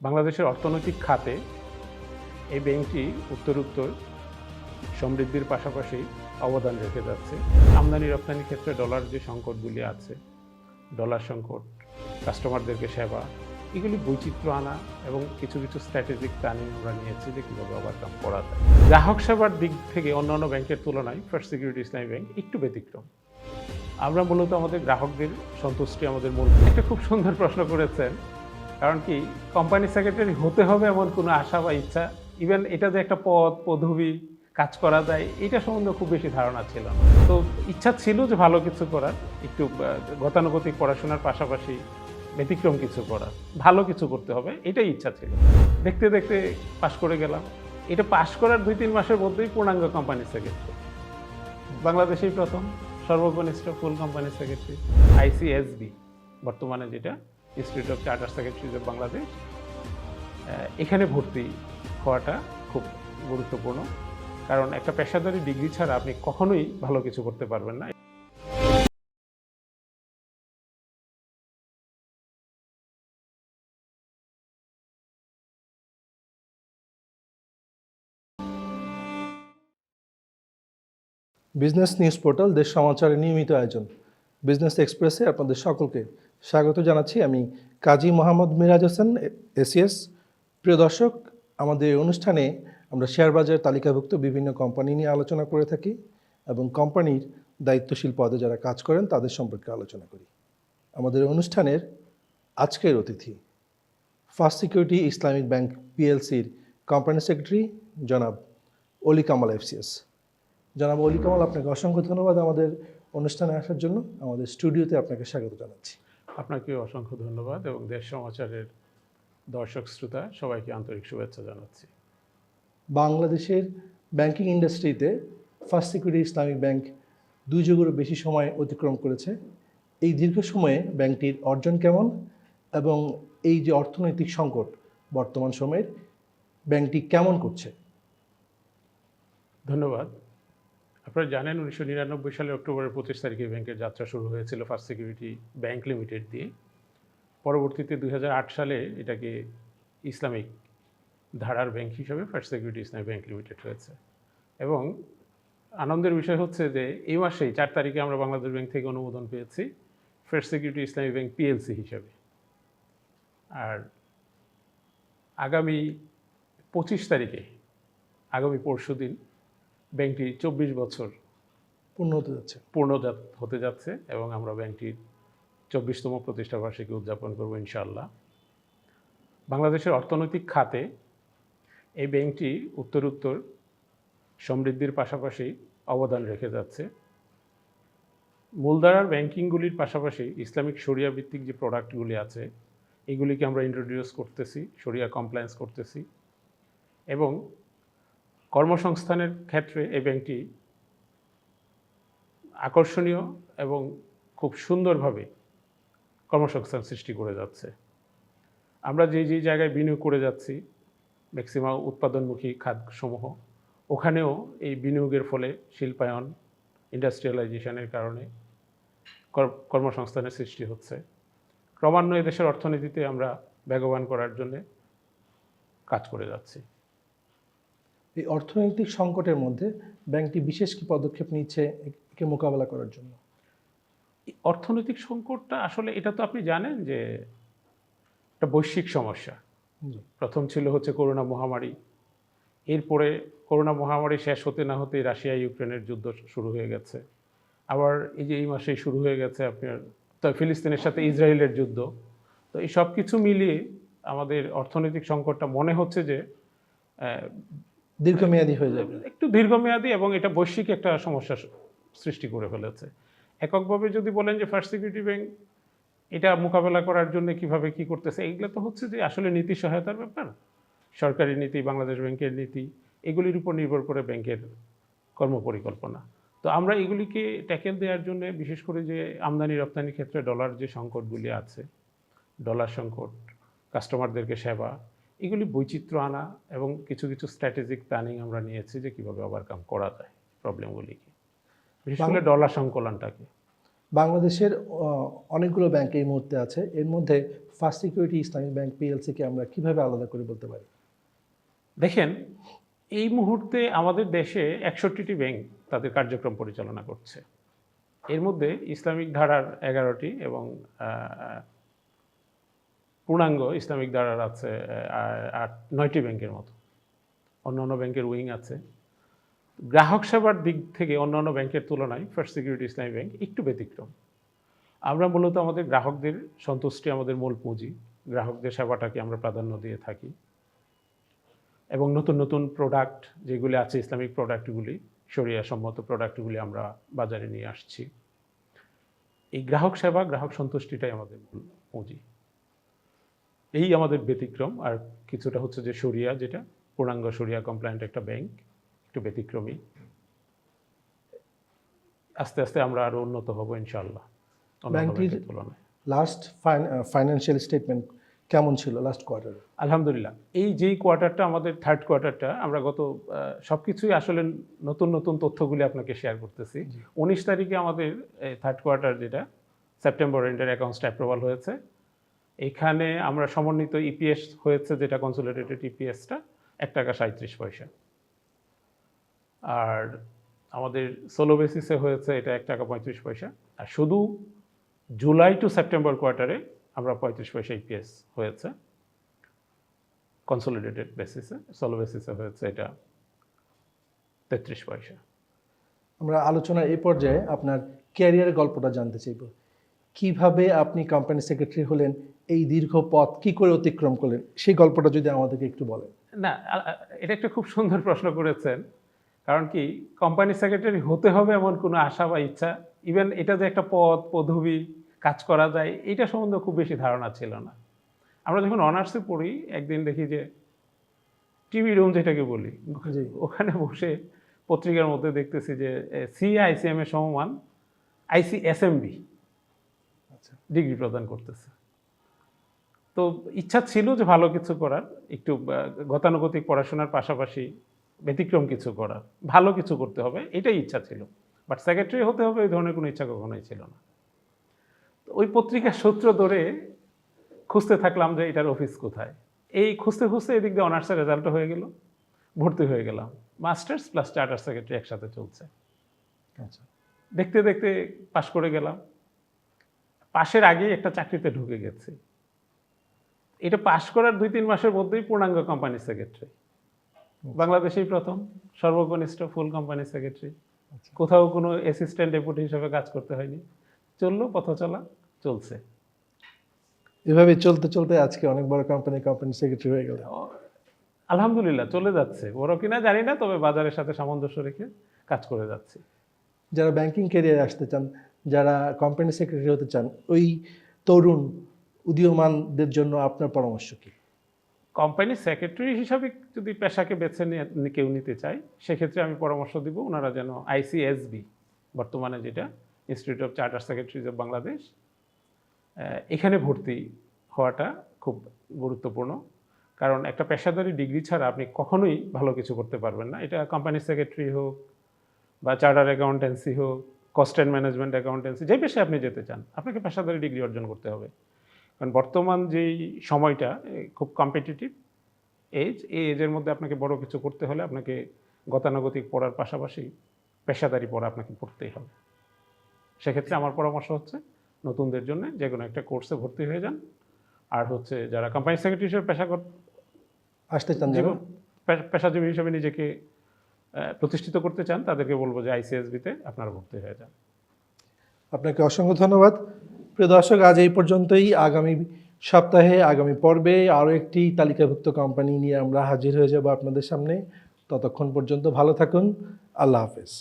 বাংলাদেশের অর্থনৈতিক খাতে এই ব্যাংকটি উত্তরোত্তর সমৃদ্ধির পাশাপাশি অবদান রেখে যাচ্ছে। আমদানি রপ্তানির ক্ষেত্রে ডলার যে সংকটগুলি আছে, ডলার সংকট, কাস্টমারদেরকে সেবা, এগুলি বৈচিত্র্য আনা এবং কিছু কিছু স্ট্র্যাটেজিক প্ল্যানিং আমরা নিয়েছি যে কীভাবে ওভারকাম করা যায়। গ্রাহক সেবার দিক থেকে অন্যান্য ব্যাংকের তুলনায় ফার্স্ট সিকিউরিটি ইসলামী ব্যাংক একটু ব্যতিক্রম। আমরা মূলত আমাদের গ্রাহকদের সন্তুষ্টি আমাদের মূল একটা খুব সুন্দর প্রশ্ন করেছেন। কারণ কি কোম্পানি সেক্রেটারি হতে হবে এমন কোনো আশা বা ইচ্ছা। ইভেন এটা যে একটা পদ, পদবি কাজ করা যায়, এটা সম্বন্ধে খুব বেশি ধারণা ছিল তো ইচ্ছা ছিল যে ভালো কিছু করার, একটু গতানুগতিক পড়াশোনার পাশাপাশি ব্যতিক্রম কিছু করার, ভালো কিছু করতে হবে, এটাই ইচ্ছা ছিল। দেখতে দেখতে পাশ করে গেলাম। এটা পাশ করার দুই তিন মাসের মধ্যেই পূর্ণাঙ্গ কোম্পানি সেক্রেটারি বাংলাদেশেই প্রথম সর্বকনিষ্ঠ ফুল কোম্পানি সেক্রেটারি আইসিএসবি বর্তমানে যেটা institute of charter secretaries of Bangladesh এখানে ভর্তি হওয়াটা খুব গুরুত্বপূর্ণ। কারণ একটা পেশাদারি ডিগ্রি ছাড়া আপনি কখনোই ভালো কিছু করতে পারবেন না। বিজনেস নিউজ পোর্টাল দেশ সমাচারের নিয়মিত আয়োজন। বিজনেস এক্সপ্রেসে আপনাদের সকলকে স্বাগত জানাচ্ছি আমি কাজী মোহাম্মদ মিরাজ হোসেন, এসিএস। প্রিয় দর্শক, আমাদের অনুষ্ঠানে আমরা শেয়ার বাজার তালিকাভুক্ত বিভিন্ন কোম্পানি নিয়ে আলোচনা করে থাকি এবং কোম্পানির দায়িত্বশীল পদে যারা কাজ করেন তাদের সম্পর্কে আলোচনা করি। আমাদের অনুষ্ঠানের আজকের অতিথি ফার্স্ট সিকিউরিটি ইসলামিক ব্যাংক পিএলসির কোম্পানি সেক্রেটারি জনাব অলি কামাল এফসিএস। জনাব অলি কামাল, আপনাকে অসংখ্য ধন্যবাদ আমাদের অনুষ্ঠানে আসার জন্য। আমাদের স্টুডিওতে আপনাকে স্বাগত জানাচ্ছি। আপনাকে অসংখ্য ধন্যবাদ এবং দেশ সমাচারের দর্শক শ্রোতা সবাইকে আন্তরিক শুভেচ্ছা জানাচ্ছি। বাংলাদেশের ব্যাংকিং ইন্ডাস্ট্রিতে ফার্স্ট সিকিউরিটি ইসলামিক ব্যাংক দুই যুগেরও বেশি সময় অতিক্রম করেছে। এই দীর্ঘ সময়ে ব্যাংকটির অর্জন কেমন এবং এই যে অর্থনৈতিক সংকট বর্তমান সময়ের ব্যাংকটি কেমন করছে? ধন্যবাদ। আপনারা জানেন উনিশশো নিরানব্বই সালে অক্টোবরের পঁচিশ তারিখে ব্যাংকের যাত্রা শুরু হয়েছিল ফার্স্ট সিকিউরিটি ব্যাংক লিমিটেড দিয়ে। পরবর্তীতে দু হাজার আট সালে এটাকে ইসলামিক ধারার ব্যাংক হিসেবে first security Islamic bank limited হয়েছে। এবং আনন্দের বিষয় হচ্ছে যে এই মাসেই চার তারিখে আমরা বাংলাদেশ ব্যাংক থেকে অনুমোদন পেয়েছি first security Islamic bank PLC হিসেবে। আর আগামী পঁচিশ তারিখে, আগামী পরশু দিন ব্যাংকটি চব্বিশ বছর পূর্ণ হতে যাচ্ছে পূর্ণ হতে যাচ্ছে এবং আমরা ব্যাংকটির চব্বিশতম প্রতিষ্ঠা বার্ষিকী উদযাপন করব ইনশাআল্লাহ। বাংলাদেশের অর্থনৈতিক খাতে এই ব্যাংকটি উত্তরোত্তর সমৃদ্ধির পাশাপাশি অবদান রেখে যাচ্ছে। মূলধারার ব্যাংকিংগুলির পাশাপাশি ইসলামিক শরিয়া ভিত্তিক যে প্রোডাক্টগুলি আছে এগুলিকে আমরা ইন্ট্রোডিউস করতেছি শরিয়া কমপ্লায়েন্স করতেছি এবং কর্মসংস্থানের ক্ষেত্রে এই ব্যাংকটি আকর্ষণীয় এবং খুব সুন্দরভাবে কর্মসংস্থান সৃষ্টি করে যাচ্ছে। আমরা যে যে জায়গায় বিনিয়োগ করে যাচ্ছি, ম্যাক্সিমাম উৎপাদনমুখী খাতসমূহ, ওখানেও এই বিনিয়োগের ফলে শিল্পায়ন, ইন্ডাস্ট্রিয়ালাইজেশনের কারণে কর- কর্মসংস্থানের সৃষ্টি হচ্ছে। ক্রমান্বয়ে দেশের অর্থনীতিতে আমরা বেগবান করার জন্য কাজ করে যাচ্ছি। এই অর্থনৈতিক সংকটের মধ্যে ব্যাংকটি বিশেষ কি পদক্ষেপ নিচ্ছে একে মোকাবেলা করার জন্য? অর্থনৈতিক সংকটটা আসলে এটা তো আপনি জানেন যে একটা বৈশ্বিক সমস্যা। প্রথম ছিল হচ্ছে করোনা মহামারী। এরপরে করোনা মহামারী শেষ হতে না হতেই রাশিয়া ইউক্রেনের যুদ্ধ শুরু হয়ে গেছে। আবার এই যে এই মাসেই শুরু হয়ে গেছে আপনার তো ফিলিস্তিনের সাথে ইসরায়েলের যুদ্ধ। তো এই সব কিছু মিলিয়ে আমাদের অর্থনৈতিক সংকটটা মনে হচ্ছে যে দীর্ঘমেয়াদী হয়ে যাবে। একটু দীর্ঘমেয়াদী এবং এটা বৈশ্বিক একটা সমস্যা সৃষ্টি করে ফেলেছে। এককভাবে যদি বলেন যে ফার্স্ট সিকিউরিটি ব্যাংক এটা মোকাবেলা করার জন্য কীভাবে কি করতেছে এগুলো তো হচ্ছে যে আসলে নীতি সহায়তার ব্যাপার। সরকারি নীতি, বাংলাদেশ ব্যাংকের নীতি, এগুলির উপর নির্ভর করে ব্যাংকের কর্মপরিকল্পনা। তো আমরা এগুলিকে ট্যাকেল দেওয়ার জন্য বিশেষ করে যে আমদানি রপ্তানির ক্ষেত্রে ডলার যে সংকটগুলি আছে ডলার সংকট কাস্টমারদেরকে সেবা এগুলি বৈচিত্র্য আনা এবং কিছু কিছু স্ট্র্যাটেজিক প্ল্যানিং আমরা নিয়েছি যে কীভাবে ওভারকাম করা যায় প্রবলেমগুলিকে বিশেষ করে ডলার সংকলনটাকে। বাংলাদেশের অনেকগুলো ব্যাংক এই মুহূর্তে আছে। এর মধ্যে ফার্স্ট সিকিউরিটি ইসলামী ব্যাংক পিএলসিকে আমরা কীভাবে আলাদা করে বলতে পারি? দেখেন এই মুহূর্তে আমাদের দেশে একষট্টিটি ব্যাংক তাদের কার্যক্রম পরিচালনা করছে। এর মধ্যে ইসলামিক ধারার এগারোটি এবং পূর্ণাঙ্গ ইসলামিক ধারার আছে আট নয়টি ব্যাংকের মতো। অন্যান্য ব্যাংকের উইং আছে। গ্রাহক সেবার দিক থেকে অন্যান্য ব্যাংকের তুলনায় ফার্স্ট সিকিউরিটি ইসলামী ব্যাংক একটু ব্যতিক্রম। আমরা মূলত আমাদের গ্রাহকদের সন্তুষ্টি আমাদের মূল পুঁজি। গ্রাহকদের সেবাটাকে আমরা প্রাধান্য দিয়ে থাকি। এবং নতুন নতুন প্রোডাক্ট যেগুলি আছে ইসলামিক প্রোডাক্টগুলি শরিয়া সম্মত প্রোডাক্টগুলি আমরা বাজারে নিয়ে আসছি। এই গ্রাহক সেবা, গ্রাহক সন্তুষ্টিটাই আমাদের মূল পুঁজি। এই আমাদের ব্যতিক্রম আর কিছুটা হচ্ছে যে শরিয়া যেটা পূর্ণাঙ্গ শরিয়া কমপ্লায়েন্ট একটা ব্যাংক একটু ব্যতিক্রমী। আস্তে আস্তে আমরা আরও উন্নত হব ইনশাল্লাহ ব্যাংকটির- লাস্ট ফাইন্যান্সিয়াল স্টেটমেন্ট কেমন ছিল লাস্ট কোয়ার্টার আলহামদুলিল্লাহ এই যেই কোয়ার্টারটা আমাদের থার্ড কোয়ার্টারটা আমরা গত সব কিছুই আসলে নতুন নতুন তথ্যগুলি আপনাকে শেয়ার করতেছি। উনিশ তারিখে আমাদের থার্ড কোয়ার্টার যেটা সেপ্টেম্বর এন্ডের অ্যাকাউন্টসটা অ্যাপ্রুভাল হয়েছে। এখানে আমরা সমন্বিত ইপিএস হয়েছে যেটা কনসোলিডেটেড ইপিএসটা এক টাকা সাঁত্রিশ পয়সা। আর আমাদের সোলো বেসিসে হয়েছে এটা এক টাকা পঁয়ত্রিশ পয়সা। আর শুধু জুলাই টু সেপ্টেম্বর কোয়ার্টারে আমরা পঁয়ত্রিশ পয়সা ইপিএস হয়েছে কনসোলিডেটেড বেসিসে সোলো বেসিসে হয়েছে এটা তেত্রিশ পয়সা। আমরা আলোচনার এই পর্যায়ে আপনার ক্যারিয়ারের গল্পটা জানতে চাইব। কীভাবে আপনি কোম্পানি সেক্রেটারি হলেন এই দীর্ঘ পথ কি করে অতিক্রম করলেন? সেই গল্পটা যদি আমাদেরকে একটু বলেন। না এটা একটা খুব সুন্দর প্রশ্ন করেছেন। কারণ কি কোম্পানি সেক্রেটারি হতে হবে এমন কোনো আশা বা ইচ্ছা। ইভেন এটা যে একটা পদ পদবি কাজ করা যায় এটা সম্বন্ধে খুব বেশি ধারণা ছিল না। আমরা যখন অনার্সে পড়ি একদিন দেখি যে টিভি রুম যেটাকে বলি ওখানে বসে পত্রিকার মধ্যে দেখতেছি যে সি সিআইসিএম এর সমমান আইসিএসএমবি আচ্ছা। ডিগ্রি প্রদান করতেছে। তো ইচ্ছা ছিল যে ভালো কিছু করার একটু গতানুগতিক পড়াশোনার পাশাপাশি ব্যতিক্রম কিছু করার। ভালো কিছু করতে হবে এটাই ইচ্ছা ছিল। বাট সেক্রেটারি হতে হবে এই ধরনের কোনো ইচ্ছা কখনোই ছিল না। তো ওই পত্রিকার সূত্র ধরে খুঁজতে থাকলাম যে এটার অফিস কোথায়। এই খুঁজতে খুঁজতে এদিক দিয়ে অনার্সের রেজাল্টও হয়ে গেল ভর্তি হয়ে গেলাম। মাস্টার্স প্লাস চার্টার সেক্রেটারি একসাথে চলছে। আচ্ছা। দেখতে দেখতে পাশ করে গেলাম। পাশের আগেই একটা চাকরিতে ঢুকে গেছি। এটা পাশ করার দুই তিন মাসের মধ্যেই পূর্ণাঙ্গ কোম্পানি সেক্রেটারি বাংলাদেশেই প্রথম সর্বকনিষ্ঠ ফুল কোম্পানি সেক্রেটারি। কোথাও কোনো অ্যাসিস্ট্যান্ট ডেপুটি হিসেবে কাজ করতে হয়নি। চলল পথ চলা চলছে। এভাবে চলতে চলতে আজকে অনেক বড় কোম্পানি কোম্পানি সেক্রেটারি হয়ে গেল। আলহামদুলিল্লাহ চলে যাচ্ছে। বড় কিনা জানি না তবে বাজারের সাথে সামঞ্জস্য রেখে কাজ করে যাচ্ছি। যারা ব্যাংকিং ক্যারিয়ারে আসতে চান যারা কোম্পানি সেক্রেটারি হতে চান ওই তরুণ উদীয়মানদের জন্য আপনার পরামর্শ কি? কোম্পানি সেক্রেটারি হিসাবে যদি পেশাকে বেছে নিয়ে কেউ নিতে চায়, সেক্ষেত্রে আমি পরামর্শ দিব ওনারা যেন আইসিএসবি বর্তমানে যেটা institute of charter secretaries of Bangladesh এখানে ভর্তি হওয়াটা খুব গুরুত্বপূর্ণ। কারণ একটা পেশাদারি ডিগ্রি ছাড়া আপনি কখনোই ভালো কিছু করতে পারবেন না। এটা কোম্পানি সেক্রেটারি হোক বা চার্টার অ্যাকাউন্টেন্সি হোক কস্ট অ্যান্ড ম্যানেজমেন্ট অ্যাকাউন্টেন্সি যে পেশায় আপনি যেতে চান, আপনাকে পেশাদারি ডিগ্রি অর্জন করতে হবে। কারণ বর্তমান যেই সময়টা খুব কম্পিটিটিভ এজ এই এজের মধ্যে আপনাকে বড় কিছু করতে হলে আপনাকে গতানুগতিক পড়ার পাশাপাশি পেশাদারি পড়া আপনাকে পড়তেই হবে। সেক্ষেত্রে আমার পরামর্শ হচ্ছে নতুনদের জন্য যে কোনো একটা কোর্সে ভর্তি হয়ে যান। আর হচ্ছে যারা কোম্পানি সেক্রেটারি হিসেবে পেশাগত আসতে চান পেশাজীবী হিসেবে নিজেকে প্রতিষ্ঠিত করতে চান তাদেরকে বলব যে আইসিএসবিতে আপনারা ভর্তি হয়ে যান। আপনাকে অসংখ্য ধন্যবাদ। প্রিয় দর্শক, আজ এই পর্যন্তই। আগামী সপ্তাহে, আগামী পর্বে আরও একটি তালিকাভুক্ত কোম্পানি নিয়ে আমরা হাজির হয়ে যাব আপনাদের সামনে। ততক্ষণ পর্যন্ত ভালো থাকুন। আল্লাহ হাফেজ।